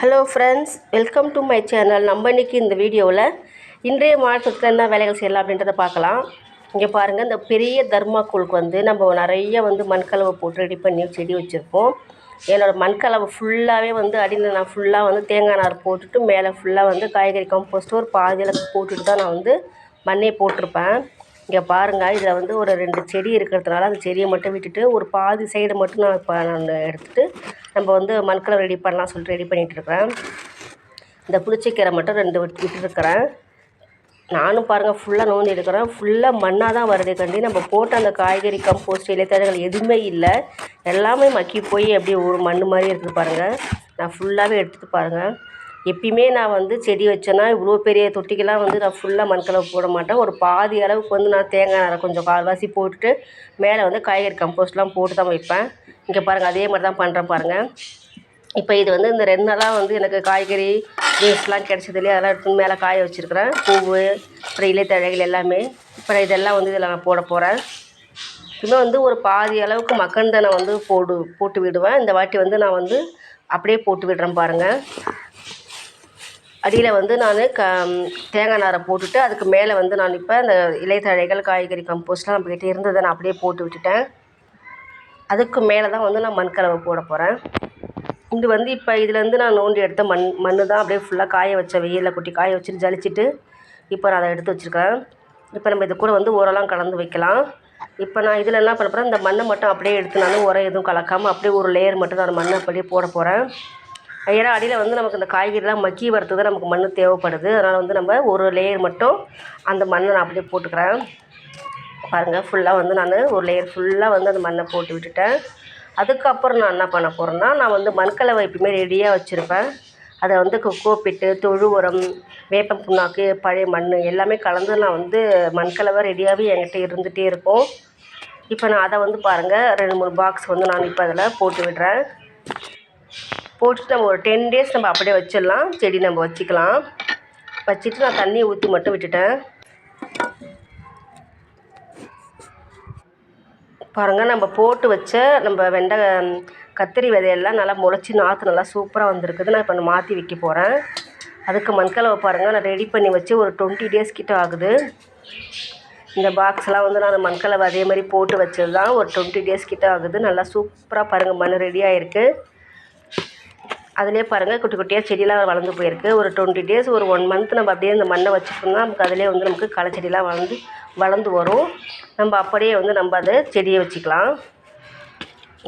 Hello friends welcome to my channel நம்ம இன்றைக்கி இந்த வீடியோவில் இன்றைய மாற்றத்தில் என்ன வேலைகள் செய்யலாம் அப்படின்றத பார்க்கலாம். இங்கே பாருங்கள் இந்த பெரிய தர்மாக்கோலுக்கு வந்து நம்ம நிறைய வந்து மண்கலவை போட்டு ரெடி பண்ணி செடி வச்சுருப்போம் என்னோடய மண்கலவை ஃபுல்லாகவே வந்து அடியில் நான் ஃபுல்லாக வந்து தேங்காய் நார் போட்டுட்டு மேலே ஃபுல்லாக வந்து காய்கறி கம்போஸ்ட்டு ஒரு பாதி போட்டுட்டு தான் நான் வந்து மண்ணே போட்டிருப்பேன். இங்கே பாருங்கள் இதில் வந்து ஒரு ரெண்டு செடி இருக்கிறதுனால அந்த செடியை மட்டும் விட்டுட்டு ஒரு பாதி சைடு மட்டும் நான் இப்போ நான் எடுத்துகிட்டு நம்ம வந்து மண்கலவை ரெடி பண்ணலாம் சொல்லிட்டு ரெடி பண்ணிகிட்டு இருக்கிறேன் இந்த புளிச்சக்கீரை மட்டும் ரெண்டு விட்டுருக்கிறேன். நானும் பாருங்கள் ஃபுல்லாக நோண்டி எடுக்கிறேன். ஃபுல்லாக மண்ணாக தான் வருது கண்டி நம்ம போட்ட அந்த காய்கறி கம்போஸ்ட் இலைத்தழைகள் எதுவுமே இல்லை. எல்லாமே மக்கி போய் அப்படியே ஒரு மண் மாதிரி இருக்குது பாருங்கள் நான் ஃபுல்லாகவே எடுத்துகிட்டு பாருங்கள் எப்பயுமே நான் வந்து செடி வச்சேன்னா இவ்வளோ பெரிய தொட்டிக்கெல்லாம் வந்து நான் ஃபுல்லாக மண்கலவை போட மாட்டேன். ஒரு பாதி அளவுக்கு வந்து நான் தேங்காய் நாரை கொஞ்சம் கால்வாசி போட்டுட்டு மேலே வந்து காய்கறி கம்போஸ்ட்லாம் போட்டு தான் வைப்பேன். இங்கே பாருங்கள் அதே மாதிரி தான் பண்ணுறேன் பாருங்கள் இப்போ இது வந்து இந்த ரெண்டு நாளாக வந்து எனக்கு காய்கறி வேஸ்ட்லாம் கிடச்சது இல்லையா? அதெல்லாம் எடுத்து மேலே காய வச்சுருக்கிறேன். பூவு அப்புறம் இலைத்தழைகள் எல்லாமே. இப்போ இதெல்லாம் வந்து இதில் நான் போட போகிறேன் இன்னும் வந்து ஒரு பாதி அளவுக்கு மக்கந்தனை வந்து போடு போட்டு விடுவேன். இந்த வாட்டி வந்து நான் வந்து அப்படியே போட்டு விடுறேன் பாருங்கள் அடியில் வந்து நான் க தேங்காய் நாரை போட்டுட்டு அதுக்கு மேலே வந்து நான் இப்போ இந்த இலைத்தழைகள் காய்கறி கம்போஸ்ட்லாம் நம்மக்கிட்ட இருந்ததை நான் அப்படியே போட்டு விட்டுட்டேன். அதுக்கு மேலே தான் வந்து நான் மண்கலவை போட போகிறேன் இது வந்து இப்போ இதுலேருந்து நான் நோண்டி எடுத்த மண் மண் தான் அப்படியே ஃபுல்லாக காய வச்ச வெயிலில் கொட்டி காய வச்சுட்டு ஜலிச்சுட்டு இப்போ நான் அதை எடுத்து வச்சுருக்கேன். இப்போ நம்ம இது கூட வந்து உரம்லாம் கலந்து வைக்கலாம். இப்போ நான் இதில் என்ன பண்ண போகிறேன் இந்த மண்ணை மட்டும் அப்படியே எடுத்து நான் உரம் எதுவும் கலக்காமல் அப்படியே ஒரு லேயர் மட்டும் நான் மண்ணை அப்படியே போட போகிறேன் ஏன்னா அடியில் வந்து நமக்கு இந்த காய்கறிலாம் மக்கி வரத்துக்கு தான் நமக்கு மண் தேவைப்படுது. அதனால் வந்து நம்ம ஒரு லேயர் மட்டும் அந்த மண்ணை நான் அப்படியே போட்டுக்கிறேன். பாருங்கள் ஃபுல்லாக வந்து நான் ஒரு லேயர் ஃபுல்லாக வந்து அந்த மண்ணை போட்டு விட்டுட்டேன். அதுக்கப்புறம் நான் என்ன பண்ண போகிறேன்னா நான் வந்து மண்கலவை எப்பயுமே ரெடியாக வச்சுருப்பேன். அதை வந்து கொக்கோ பிட்டு தொழு உரம் வேப்பம் புண்ணாக்கு பழைய மண் எல்லாமே கலந்து நான் வந்து மண்கலவை ரெடியாகவே என்கிட்ட இருந்துகிட்டே இருக்கும். இப்போ நான் அதை வந்து பாருங்கள் ரெண்டு மூணு பாக்ஸ் வந்து நான் இப்போ அதில் போட்டு விடுறேன். போட்டு நம்ம ஒரு டென் டேஸ் நம்ம அப்படியே வச்சிடலாம். செடி நம்ம வச்சுக்கலாம். வச்சுட்டு நான் தண்ணியை ஊற்றி மட்டும் விட்டுட்டேன். பாருங்கள் நம்ம போட்டு வச்ச நம்ம வெண்டை கத்திரி விதையெல்லாம் நல்லா முளைச்சி நாற்று நல்லா சூப்பராக வந்திருக்குது. நான் இப்போ மாற்றி வைக்க போகிறேன் அதுக்கு மண்கலவை பாருங்கள் நான் ரெடி பண்ணி வச்சு ஒரு டுவெண்ட்டி டேஸ் கிட்ட ஆகுது. இந்த பாக்ஸ்லாம் வந்து நான் மண்கலவை அதே மாதிரி போட்டு வச்சது தான் ஒரு டுவெண்ட்டி டேஸ் கிட்ட ஆகுது. நல்லா சூப்பராக பாருங்கள் மண் ரெடி ஆகிருக்கு அதிலே பாருங்கள் குட்டி குட்டியாக செடியெலாம் வளர்ந்து போயிருக்கு. ஒரு டுவெண்ட்டி டேஸ் ஒரு ஒன் மந்த் நம்ம அப்படியே இந்த மண்ணை வச்சுட்டோம்னா நமக்கு அதிலே வந்து நமக்கு களை செடியெலாம் வளர்ந்து வளர்ந்து வரும். நம்ம அப்படியே வந்து நம்ம அதை செடியை வச்சுக்கலாம்.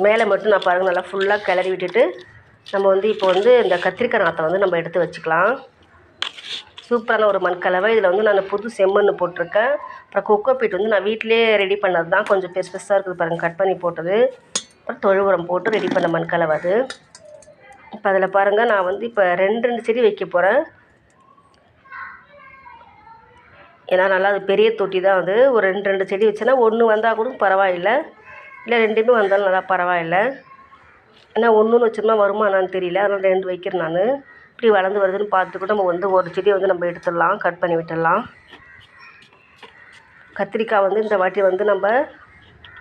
மேலே மட்டும் நான் பாருங்கள் நல்லா ஃபுல்லாக கிளறி விட்டுட்டு நம்ம வந்து இப்போ வந்து இந்த கத்திரிக்காய் நாற்றை வந்து நம்ம எடுத்து வச்சுக்கலாம். சூப்பரான ஒரு மண் கலவை இதில் வந்து நான் புது செம்மண் போட்டிருக்கேன். அப்புறம் கொக்கோ பீட் வந்து நான் வீட்டிலே ரெடி பண்ணது தான் கொஞ்சம் பெருசு பெருசாக இருக்குது பாருங்கள் கட் பண்ணி போட்டது. அப்புறம் தொழு உரம் போட்டு ரெடி பண்ண மண் கலவை அது. இப்போ அதில் பாருங்கள் நான் வந்து இப்போ ரெண்டு ரெண்டு செடி வைக்க போகிறேன் ஏன்னா நல்லா அது பெரிய தொட்டி தான் அது. ஒரு ரெண்டு ரெண்டு செடி வச்சேன்னா ஒன்று வந்தால் கூட பரவாயில்லை. இல்லை ரெண்டுமே வந்தாலும் நல்லா பரவாயில்லை. ஏன்னா ஒன்றுன்னு வச்சோம்னா வருமா என்னான்னு தெரியல. அதனால் ரெண்டு வைக்கிறேன் நான். இப்படி வளர்ந்து வருதுன்னு பார்த்துட்டு கூட நம்ம வந்து ஒரு செடியை வந்து நம்ம எடுத்துடலாம் கட் பண்ணி விட்டுடலாம். கத்திரிக்காய் வந்து இந்த வாட்டி வந்து நம்ம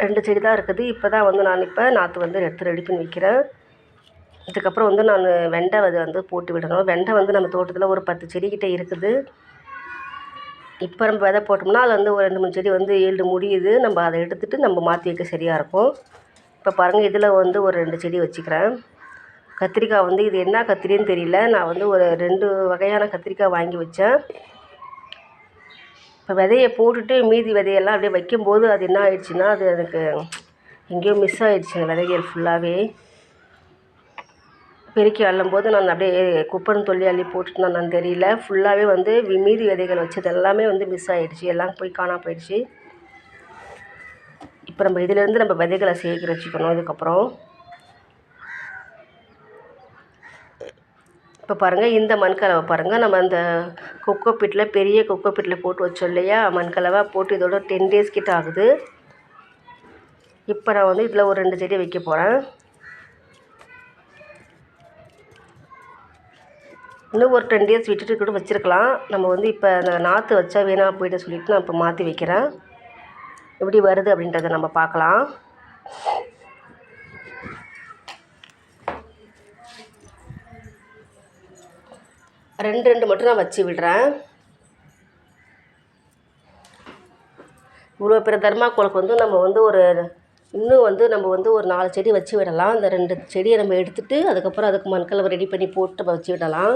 ரெண்டு செடி தான் இருக்குது. இப்போ தான் வந்து நான் இப்போ நாற்று வந்து எடுத்து ரெடி பண்ணி வைக்கிறேன். இதுக்கப்புறம் வந்து நான் வெண்டை அது வந்து போட்டு விடணும். வெண்டை வந்து நம்ம தோட்டத்தில் ஒரு பத்து செடிக்கிட்ட இருக்குது. இப்போ நம்ம விதை போட்டோம்னா அதில் வந்து ஒரு ரெண்டு மூணு செடி வந்து ஈல்டு முடியுது. நம்ம அதை எடுத்துகிட்டு நம்ம மாற்றி வைக்க சரியாக இருக்கும். இப்போ பாருங்கள் இதில் வந்து ஒரு ரெண்டு செடி வச்சுக்கிறேன். கத்திரிக்காய் வந்து இது என்ன கத்திரின்னு தெரியல. நான் வந்து ஒரு ரெண்டு வகையான கத்திரிக்காய் வாங்கி வச்சேன். இப்போ விதையை போட்டுட்டு மீதி விதையெல்லாம் அப்படியே வைக்கும்போது அது என்ன ஆயிடுச்சுன்னா அது எனக்கு எங்கேயோ மிஸ் ஆகிடுச்சுங்க விதைகள் ஃபுல்லாகவே பெருக்கி அள்ளும்போது நான் அப்படியே குப்பைன்னு சொல்லி அள்ளி போட்டுட்டு நான் தெரியல. ஃபுல்லாகவே வந்து மீதி விதைகள் வச்சது எல்லாமே வந்து மிஸ் ஆகிடுச்சி எல்லாம் போய் காணாம போயிடுச்சு. இப்போ நம்ம இதிலேருந்து நம்ம விதைகளை சேகரிச்சுக்கணும் இதுக்கப்புறம் இப்போ பாருங்கள் இந்த மண்கலவை பாருங்கள் நம்ம அந்த கொக்கோ பிட்டில் பெரிய கொக்கோ பிட்டில் போட்டு வச்சோம் இல்லையா? மண்கலவை போட்டு இதோட டென் டேஸ் கிட்ட ஆகுது. இப்போ நான் வந்து இதில் ஒரு ரெண்டு செடி வைக்க போகிறேன் இன்னும் ஒரு டென் டேஸ் விட்டுட்டு கூட வச்சுருக்கலாம். நம்ம வந்து இப்போ அந்த நாற்று வச்சா வீணாக போய்ட்டு சொல்லிட்டு நான் இப்போ மாற்றி வைக்கிறேன். எப்படி வருது அப்படின்றத நம்ம பார்க்கலாம். ரெண்டு ரெண்டு மட்டும் நான் வச்சு விடுறேன். இவ்வளோ பெரிய தர்மாக்கோலுக்கு வந்து நம்ம வந்து ஒரு இன்னும் வந்து நம்ம வந்து ஒரு நாலு செடி வச்சு விடலாம். அந்த ரெண்டு செடியை நம்ம எடுத்துட்டு அதுக்கப்புறம் அதுக்கு மண்கலவை ரெடி பண்ணி போட்டு நம்ம வச்சு விடலாம்.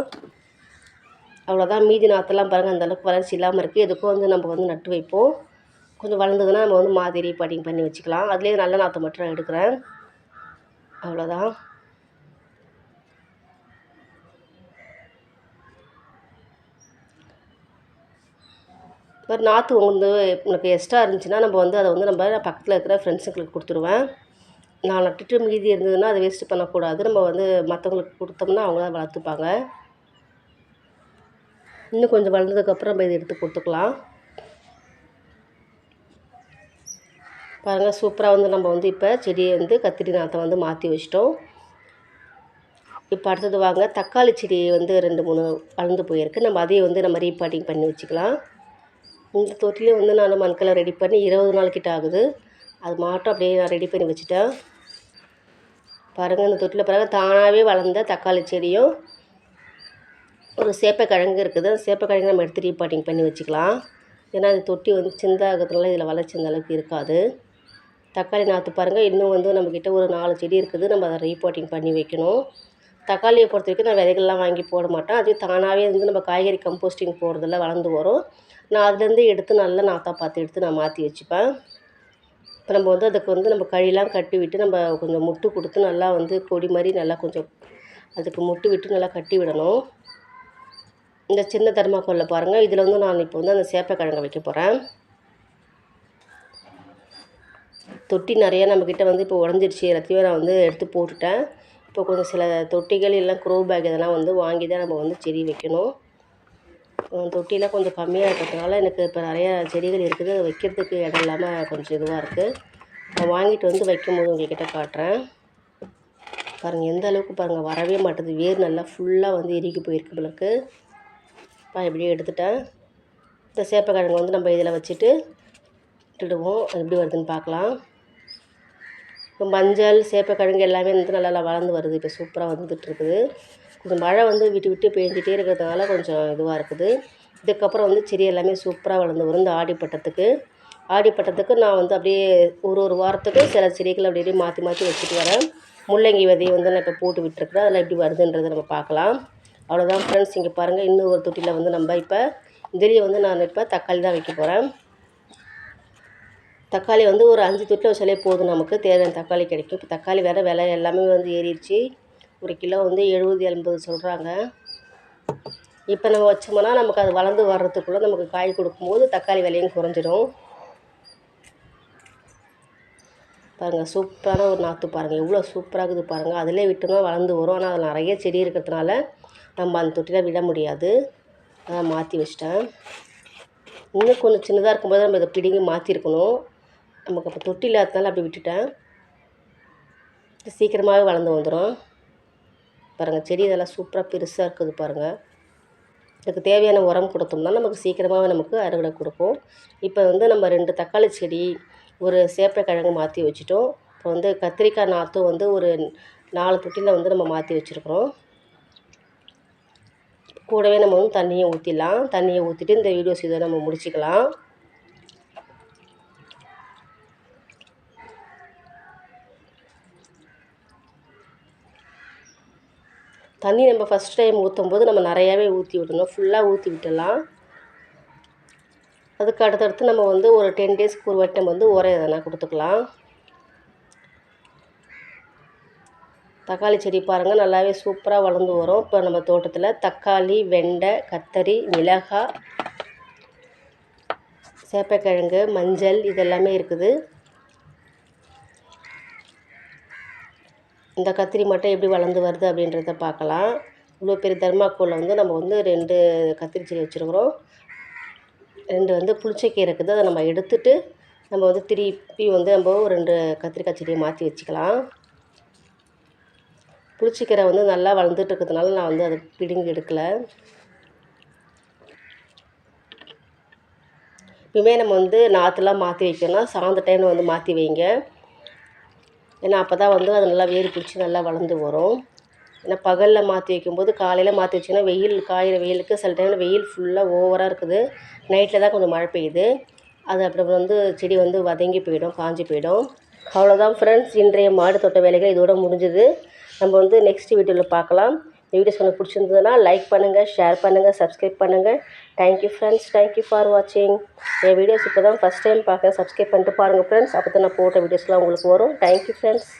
அவ்வளோதான் மீதி நாற்றெல்லாம் பாருங்கள் அந்தளவுக்கு வளர்ச்சி இல்லாமல் இருக்குது எதுக்கும் வந்து நம்ம வந்து நட்டு வைப்போம். கொஞ்சம் வளர்ந்ததுன்னா நம்ம வந்து மாதிரி பட்டிங் பண்ணி வச்சுக்கலாம். அதுலேயே நல்ல நாற்றை மட்டும் நான் எடுக்கிறேன். அவ்வளோதான் மாதிரி நாற்று வந்து உனக்கு எக்ஸ்ட்ரா இருந்துச்சுன்னா நம்ம வந்து அதை வந்து நம்ம பக்கத்தில் இருக்கிற ஃப்ரெண்ட்ஸுங்களுக்கு கொடுத்துருவேன். நான் நட்டுட்டு மீதி இருந்ததுன்னா அதை வேஸ்ட்டு பண்ணக்கூடாது. நம்ம வந்து மற்றவங்களுக்கு கொடுத்தோம்னா அவங்க தான் வளர்த்துப்பாங்க. இன்னும் கொஞ்சம் வளர்ந்ததுக்கப்புறம் நம்ம இதை எடுத்து கொடுத்துக்கலாம். பாருங்கள் சூப்பராக வந்து நம்ம வந்து இப்போ செடியை வந்து கத்திரி நாற்றை வந்து மாற்றி வச்சிட்டோம். இப்போ அடுத்தது வாங்க தக்காளி செடி வந்து ரெண்டு மூணு வளர்ந்து போயிருக்கு. நம்ம அதையும் வந்து நம்ம ரீபாட்டிங் பண்ணி வச்சுக்கலாம். இந்த தொட்டிலே வந்து நான் மண்கலை ரெடி பண்ணி இருபது நாள் கிட்ட ஆகுது. அது மாட்டும் அப்படியே நான் ரெடி பண்ணி வச்சுட்டேன். பாருங்கள் இந்த தொட்டியில் பாருங்கள் தானாகவே வளர்ந்த தக்காளி செடியும் ஒரு சேப்பக்கிழங்கு இருக்குது. அந்த சேப்பக்கிழங்கு நம்ம எடுத்து ரீபாட்டிங் பண்ணி வச்சுக்கலாம். ஏன்னா அது தொட்டி வந்து சின்னதாகிறதுனால இதில் வளர்ச்சி அந்த அளவுக்கு இருக்காது. தக்காளி நாற்று பாருங்கள் இன்னும் வந்து நம்மக்கிட்ட ஒரு நாலு செடி இருக்குது. நம்ம அதை ரீபாட்டிங் பண்ணி வைக்கணும். தக்காளியை பொறுத்த வரைக்கும் நான் விதைகள்லாம் வாங்கி போட மாட்டேன். அது தானாகவே வந்து நம்ம காய்கறி கம்போஸ்டிங் போடுறதில் வளர்ந்து வரும். நான் அதுலேருந்து எடுத்து நல்லா நாற்றா பார்த்து எடுத்து நான் மாற்றி வச்சுப்பேன். இப்போ நம்ம வந்து அதுக்கு வந்து நம்ம கழிலாம் கட்டி விட்டு நம்ம கொஞ்சம் முட்டு கொடுத்து நல்லா வந்து கொடி மாதிரி நல்லா கொஞ்சம் அதுக்கு முட்டு விட்டு நல்லா கட்டி விடணும். இந்த சின்ன தர்மாக்கோல்ல பாருங்கள் இதில் வந்து நான் இப்போ வந்து அந்த சேப்பக்கிழங்கை வைக்க போகிறேன் தொட்டி நிறையா நம்மக்கிட்ட வந்து இப்போ உடஞ்சிருச்சு. எல்லாத்தையும் நான் வந்து எடுத்து போட்டுட்டேன். இப்போ கொஞ்சம் சில தொட்டிகள் எல்லாம் க்ரோ பேக் இதெல்லாம் வந்து வாங்கி தான் நம்ம வந்து செடி வைக்கணும். தொட்டிலாம் கொஞ்சம் கம்மியாக இருக்கிறதுனால எனக்கு இப்போ நிறையா செடிகள் இருக்குது. அதை வைக்கிறதுக்கு இடம் இல்லாமல் கொஞ்சம் இதுவாக இருக்குது நான் வாங்கிட்டு வந்து வைக்கும்போது உங்கள்கிட்ட காட்டுறேன். பாருங்கள் எந்த அளவுக்கு பாருங்கள் வரவே மாட்டேது. வேர் நல்லா ஃபுல்லாக வந்து இறுகி போயிருக்கு நம்மளுக்கு இப்போ இப்படியே எடுத்துட்டேன். இந்த சேப்பக்கிழங்கு வந்து நம்ம இதில் வச்சுட்டு விட்டுடுவோம் அது எப்படி வருதுன்னு பார்க்கலாம். மஞ்சள் சேப்பக்கிழங்கு எல்லாமே வந்து நல்லா வளர்ந்து வருது. இப்போ சூப்பராக வந்துட்டுருக்குது கொஞ்சம் மழை வந்து விட்டு விட்டு பெஞ்சிட்டே இருக்கிறதுனால கொஞ்சம் இதுவாக இருக்குது. இதுக்கப்புறம் வந்து செடி எல்லாமே சூப்பராக வளர்ந்து வரும் இந்த ஆடிப்பட்டத்துக்கு. ஆடிப்பட்டத்துக்கு நான் வந்து அப்படியே ஒரு ஒரு வாரத்துக்கு சில செடிகளை அப்படியே மாற்றி மாற்றி வச்சுட்டு வரேன். முள்ளங்கி விதையை வந்து நான் இப்போ போட்டு விட்டுருக்குறேன். அதில் எப்படி வருதுன்றதை நம்ம பார்க்கலாம். அவ்வளோதான் ஃப்ரெண்ட்ஸ் இங்கே பாருங்கள் இன்னும் ஒரு தொட்டியில் வந்து நம்ம இப்போ இதுலேயே வந்து நான் இப்போ தக்காளி தான் வைக்க போகிறேன் தக்காளி வந்து ஒரு அஞ்சு துட்டில் வச்சாலே போதும் நமக்கு. தேவையான தக்காளி கிடைக்கும். இப்போ தக்காளி வேறு விலை எல்லாமே வந்து ஏறிடுச்சு. ஒரு கிலோ வந்து எழுபது எண்பது சொல்கிறாங்க இப்போ நம்ம வச்சோம்னா நமக்கு அது வளர்ந்து வர்றதுக்குள்ளே நமக்கு காய் கொடுக்கும்போது தக்காளி விலையும் குறைஞ்சிடும் பாருங்கள் சூப்பரான ஒரு நாற்று பாருங்கள் எவ்வளோ சூப்பராக இருக்குது பாருங்கள் அதிலே விட்டோம்னா வளர்ந்து வரும். ஆனால் அதில் நிறைய செடி இருக்கிறதுனால நம்ம அந்த தொட்டியில் விட முடியாது. அதான் மாற்றி வச்சிட்டேன். இன்னும் கொஞ்சம் சின்னதாக இருக்கும்போது நம்ம இதை பிடிங்கி மாற்றிருக்கணும் நமக்கு அப்போ தொட்டி இல்லாததுனால அப்படி விட்டுட்டேன். சீக்கிரமாகவே வளர்ந்து வந்துடும் பாருங்கள் செடி இதெல்லாம் சூப்பராக பெருசாக இருக்குது பாருங்கள் இதுக்கு தேவையான உரம் கொடுத்தோம்னா நமக்கு சீக்கிரமாகவே நமக்கு அறுவடை கொடுக்கும். இப்போ வந்து நம்ம ரெண்டு தக்காளி செடி ஒரு சேப்பக்கிழங்கு மாற்றி வச்சுட்டோம். இப்போ வந்து கத்திரிக்காய் நாற்றும் வந்து ஒரு நாலு தொட்டியில் வந்து நம்ம மாற்றி வச்சுருக்குறோம். கூடவே நம்ம வந்து தண்ணியை ஊற்றிடலாம் தண்ணியை ஊற்றிட்டு இந்த வீடியோஸ் இதை நம்ம முடிச்சுக்கலாம். தண்ணி நம்ம ஃபஸ்ட் டைம் ஊற்றும் போது நம்ம நிறையாவே ஊற்றி விடணும். ஃபுல்லாக ஊற்றி விட்டுடலாம். அதுக்கு அடுத்தடுத்து நம்ம வந்து ஒரு டென் டேஸ்க்கு ஒரு வாட்டி நம்ம வந்து உரம் எதனா கொடுத்துக்கலாம். தக்காளி செடி பாருங்கள் நல்லாவே சூப்பராக வளர்ந்து வரும். இப்போ நம்ம தோட்டத்தில் தக்காளி வெண்டை கத்தரி மிளகாய் சேப்பக்கிழங்கு மஞ்சள் இதெல்லாமே இருக்குது. இந்த கத்திரி மட்டும் எப்படி வளர்ந்து வருது அப்படின்றத பார்க்கலாம். இவ்வளோ பெரிய தர்மாக்கோலில் வந்து நம்ம வந்து ரெண்டு கத்திரி செடி வச்சுருக்குறோம். ரெண்டு வந்து புளிச்சக்கீரை இருக்குது. அதை நம்ம எடுத்துட்டு நம்ம வந்து திருப்பி வந்து நம்ம ரெண்டு கத்திரிக்காய் செடியை மாற்றி வச்சுக்கலாம். புளிச்சக்கீரை வந்து நல்லா வளர்ந்துட்டு இருக்கிறதுனால நான் வந்து அதை பிடுங்கி எடுக்கலை. இப்போயுமே நம்ம வந்து நாற்றுலாம் மாற்றி வைக்கணும் சாயந்தர டைமில் வந்து மாற்றி வைங்க. ஏன்னா அப்போ தான் வந்து அது நல்லா வேர் பிடிச்சி நல்லா வளர்ந்து வரும். ஏன்னா பகலில் மாற்றி வைக்கும்போது காலையில் மாற்றி வச்சிங்கன்னா வெயில் காயிற வெயிலுக்கு சில டைமில் வெயில் ஃபுல்லாக ஓவராக இருக்குது. நைட்டில் தான் கொஞ்சம் மழை பெய்யுது. அது அப்புறம் வந்து செடி வந்து வதங்கி போயிடும் காஞ்சி போயிடும். அவ்வளோதான் ஃப்ரெண்ட்ஸ் இன்றைய மாடு தோட்ட வேலைகள் இதோட முடிஞ்சுது. நம்ம வந்து நெக்ஸ்ட் வீடியோவில் பார்க்கலாம். இந்த வீடியோஸ் உங்களுக்கு பிடிச்சிருந்ததுன்னா லைக் பண்ணுங்கள் ஷேர் பண்ணுங்கள் சப்ஸ்கிரைப் பண்ணுங்கள் தேங்க்யூ ஃப்ரெண்ட்ஸ் தேங்க்யூ ஃபார் வாட்சிங் என் வீடியோஸ் இப்போ தான் ஃபஸ்ட் டைம் பார்க்க சப்ஸ்கிரைப் பண்ணிட்டு பாருங்கள் ஃப்ரெண்ட்ஸ் அப்போ தான் நான் போட்ட வீடியோஸ்லாம் உங்களுக்கு வரும். Thank you friends